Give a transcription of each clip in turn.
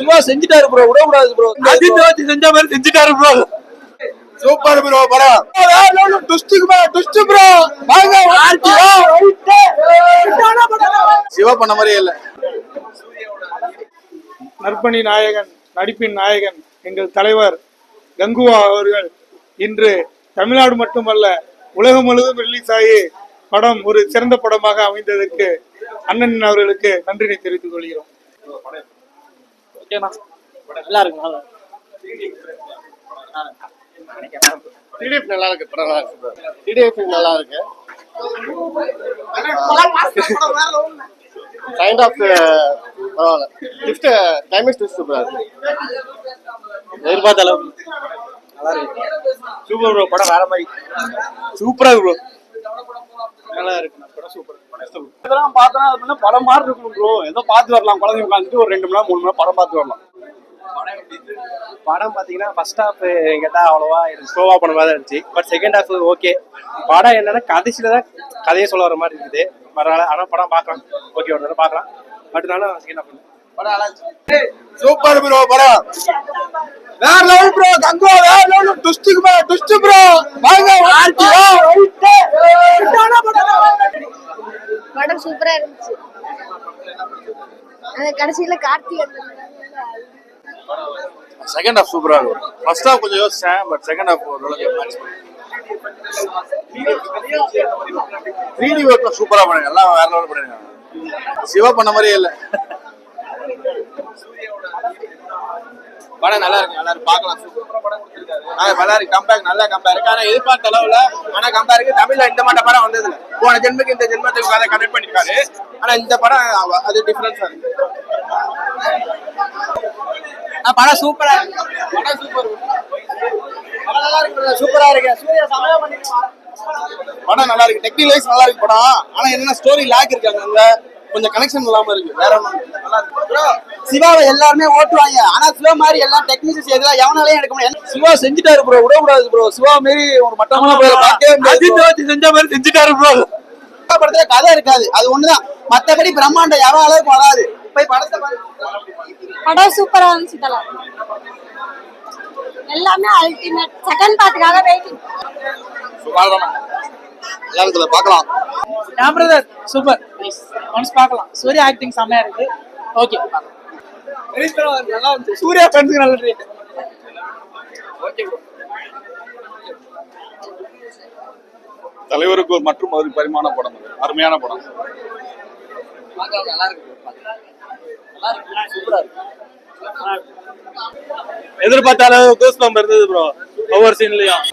சிவா செஞ்சுட்டாரு ப்ரோ விடக்கூடாது ப்ரோ அஜித் வச்சு செஞ்ச மாதிரி செஞ்சுட்டாரு ப்ரோ சூப்பர் ப்ரோ. படம் டுஸ்டுக்கு ப்ரோ டுஸ்டு ப்ரோ வாங்க சிவா பண்ண மாதிரியே இல்ல. நற்பணி நாயகன் நடிப்பின் நாயகன் எங்கள் தலைவர் கங்குவா அவர்கள் இன்று தமிழ்நாடு மட்டுமல்ல உலகம் முழுவதும் ரிலீஸ் ஆகி படம் ஒரு சிறந்த படமாக அமைந்ததற்கு அண்ணன் அவர்களுக்கு நன்றினை தெரிவித்துக் கொள்கிறோம். ஓகேண்ணா. நல்லா இருக்கு. நல்லா டிடிஎஃப் நல்லா இருக்கு படம் நல்லா இருக்கு டிடிஎஃப் நல்லா இருக்கு. கைண்ட் ஆஃப் பரவாயில்ல. கிஃப்ட் டைமிஸ் ட்விஸ்ட் சூப்பரா இருக்கு. எதிர்பார்த்த அளவுக்கு. நல்லா இருக்கு. சூப்பர் ப்ரோ படம் வேற மாதிரி. சூப்பரா இருக்கு ப்ரோ நல்லா இருக்கு படம் சூப்பர் இதெல்லாம் பார்த்தா அப்படின்னா படம் மாதிரி இருக்கும் ப்ரோ ஏதோ பார்த்து வரலாம். குழந்தைங்க உட்காந்துட்டு ஒரு ரெண்டு மணி நேரம் மூணு மணி நேரம் படம் பார்த்து வரலாம். படம் பார்த்தீங்கன்னா ஃபர்ஸ்ட் ஹாஃப் கேட்டால் அவ்வளோவா ஸ்லோவாக பண்ண மாதிரி இருந்துச்சு. பட் செகண்ட் ஹாஃப் ஓகே படம் என்னன்னா கடைசியில் தான் கதையை சொல்ல வர மாதிரி இருக்குது. பரவாயில்ல. ஆனால் படம் பார்க்கலாம். ஓகே ஒரு தடவை பார்க்கலாம். பட் நானும் செகண்ட் ஹாஃப் சூப்பர் ப்ரோ படம் வேற லெவல் ப்ரோ கங்கோ வேற லெவல் டுஸ்டுக்கு ப்ரோ டுஸ்டு ப்ரோ வாங்க படம் சூப்பரா இருந்துச்சு அந்த கடைசியில கார்த்திக் செகண்ட் ஹாஃப் சூப்பரா இருக்கும். ஃபர்ஸ்ட் ஹாஃப் கொஞ்சம் யோசிச்சேன் பட் செகண்ட் ஹாஃப் ஓரளவுக்கு மேட்ச் த்ரீ டி ஒர்க் சூப்பரா பண்ணுங்க எல்லாம் வேற லெவல் பண்ணுங்க சிவா பண்ண மாதிரியே இல்ல. படம் நல்லா இருக்கு. நல்லா இருக்கு பார்க்கலாம் ஆ நல்லா இருக்கு கம்பேக் நல்ல கம்பேர் இருக்கு. ஆனா எதிர்பார்த்த அளவுல ஆனா கம்பேர் இருக்கு தமிழ்ல இந்த மாட்ட படம் வந்தது போன ஜென்மக்கு இந்த ஜென்மத்துக்கு கதை கனெக்ட் பண்ணிருக்காரு. ஆனா இந்த படம் அது டிஃபரன்ஸா இருக்கு படம் சூப்பரா இருக்கு. படம் சூப்பர் படம் நல்லா இருக்கு சூப்பரா இருக்கு. சூர்யா சமயா பண்ணிருக்கான் படம் நல்லா இருக்கு. டெக்னிக்கலைஸ் நல்லா இருக்கு படம். ஆனா என்ன ஸ்டோரி லாக் இருக்காங்க அங்க கொஞ்சம் கனெக்ஷன் இல்லாம இருக்கு. வேற இருக்கு. சிவாவை எல்லாருமே ஓட்டுவாங்க. ஆனா சிவா மாதிரி எல்லாம் டெக்னீஷியன்ஸ் எதுலாம் எவனாலையும் எடுக்க முடியாது. சிவா செஞ்சுட்டாரு ப்ரோ விடக்கூடாது ப்ரோ சிவா மாரி ஒரு மட்டமான செஞ்ச மாதிரி செஞ்சுட்டாரு ப்ரோ படத்துல கதை இருக்காது. அது ஒண்ணுதான். மத்தபடி பிரம்மாண்டம் எவன் அளவுக்கு வராது போய் படத்தை. படம் சூப்பரா இருந்துச்சு தல. எல்லாமே அல்டிமேட் செகண்ட் பார்ட்டுக்காக வெயிட்டிங் இருக்குல்ல பார்க்கலாம். ஏன் பிரதர் சூப்பர் ஒன்ஸ் பார்க்கலாம். சூர்யா ஆக்டிங் செம்மையா இருக்கு. ஓகே நல்லா இருந்துச்சு. சூர்யா ஃபேன்ஸுக்கு நல்ல தலைவருக்கு மற்றும் ஒரு பரிமாண படம் அருமையான படம். எதிர்பார்த்த அளவு கூஸ் பம்ப் இருந்தது ப்ரோ ஒவ்வொரு சீன்லயும்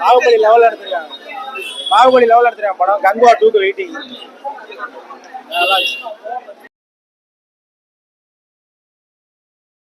பாகுபலி லெவலில் எடுத்துருக்காங்க. பாகுபலி லெவலில் எடுத்துருக்காங்க படம். கங்குவா டூக்கு வெயிட்டிங்